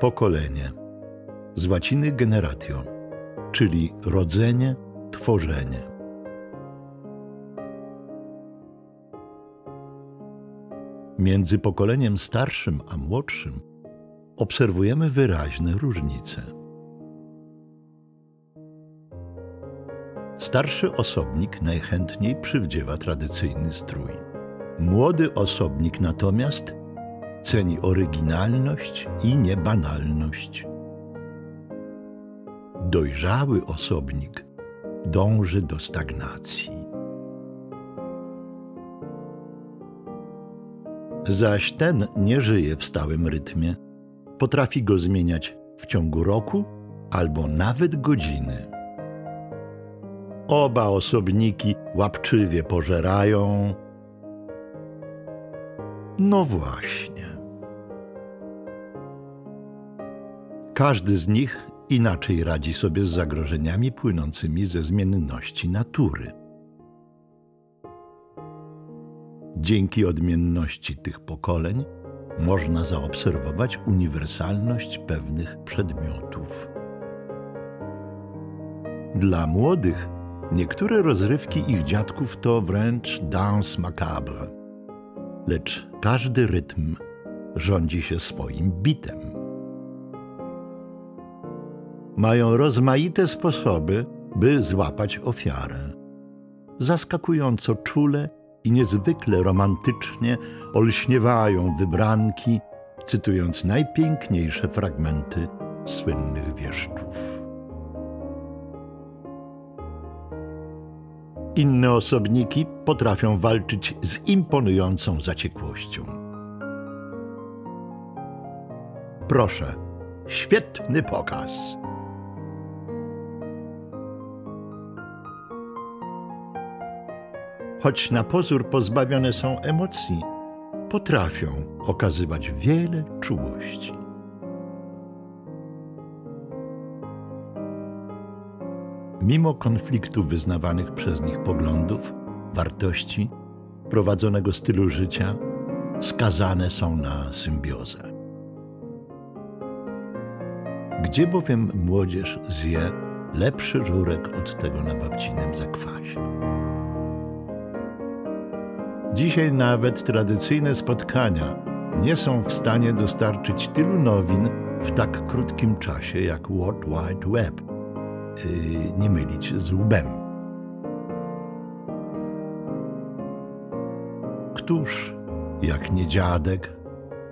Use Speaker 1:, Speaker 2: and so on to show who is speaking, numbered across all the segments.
Speaker 1: Pokolenie. Z łaciny generatio, czyli rodzenie, tworzenie. Między pokoleniem starszym a młodszym obserwujemy wyraźne różnice. Starszy osobnik najchętniej przywdziewa tradycyjny strój. Młody osobnik natomiast ceni oryginalność i niebanalność. Dojrzały osobnik dąży do stagnacji. Zaś ten nie żyje w stałym rytmie. Potrafi go zmieniać w ciągu roku albo nawet godziny. Oba osobniki łapczywie pożerają. No właśnie. Każdy z nich inaczej radzi sobie z zagrożeniami płynącymi ze zmienności natury. Dzięki odmienności tych pokoleń można zaobserwować uniwersalność pewnych przedmiotów. Dla młodych niektóre rozrywki ich dziadków to wręcz danse macabre, lecz każdy rytm rządzi się swoim bitem. Mają rozmaite sposoby, by złapać ofiarę. Zaskakująco czule i niezwykle romantycznie olśniewają wybranki, cytując najpiękniejsze fragmenty słynnych wieszczów. Inne osobniki potrafią walczyć z imponującą zaciekłością. Proszę, świetny pokaz. Choć na pozór pozbawione są emocji, potrafią okazywać wiele czułości. Mimo konfliktu wyznawanych przez nich poglądów, wartości, prowadzonego stylu życia, skazane są na symbiozę. Gdzie bowiem młodzież zje lepszy żurek od tego na babcinem zakwasie? Dzisiaj nawet tradycyjne spotkania nie są w stanie dostarczyć tylu nowin w tak krótkim czasie jak World Wide Web. Yy, nie mylić z łbem. Któż, jak nie dziadek,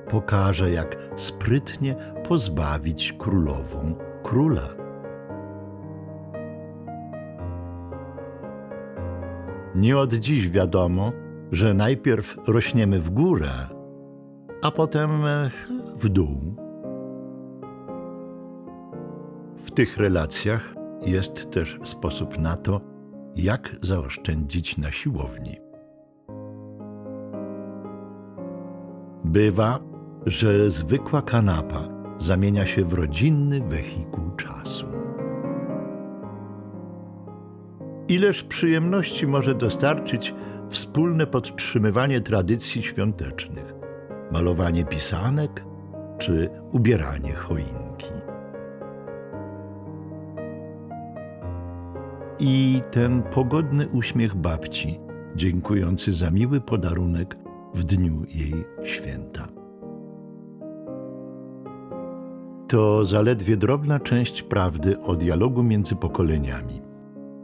Speaker 1: pokaże, jak sprytnie pozbawić królową króla? Nie od dziś wiadomo, że najpierw rośniemy w górę, a potem e, w dół. W tych relacjach jest też sposób na to, jak zaoszczędzić na siłowni. Bywa, że zwykła kanapa zamienia się w rodzinny wehikuł czasu. Ileż przyjemności może dostarczyć wspólne podtrzymywanie tradycji świątecznych, malowanie pisanek czy ubieranie choinki. I ten pogodny uśmiech babci, dziękujący za miły podarunek w dniu jej święta. To zaledwie drobna część prawdy o dialogu między pokoleniami.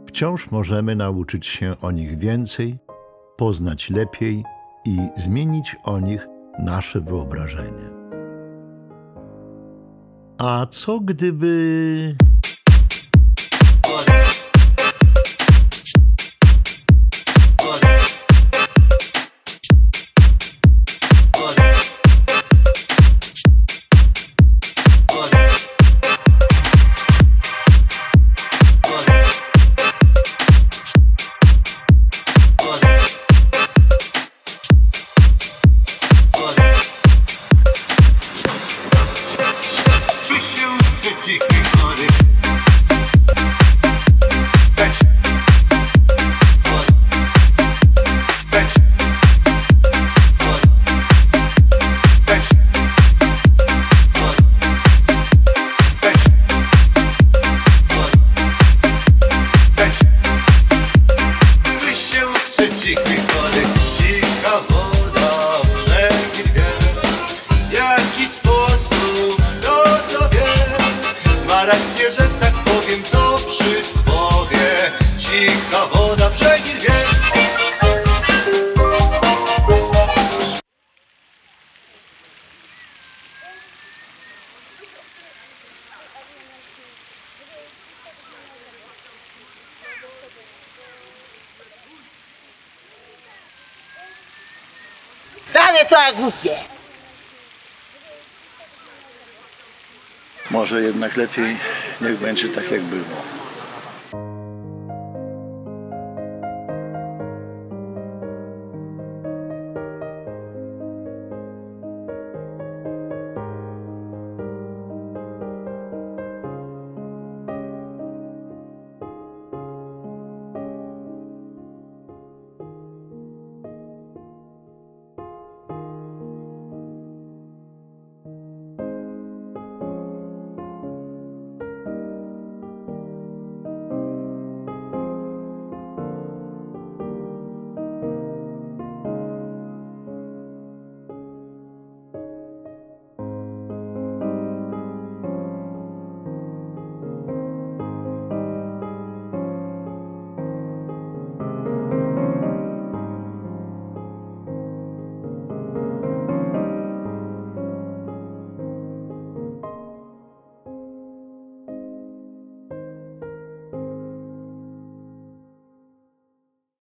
Speaker 1: Wciąż możemy nauczyć się o nich więcej poznać lepiej i zmienić o nich nasze wyobrażenie. A co gdyby.
Speaker 2: Wcale to głupie.
Speaker 1: Może jednak lepiej niech będzie tak, jak było.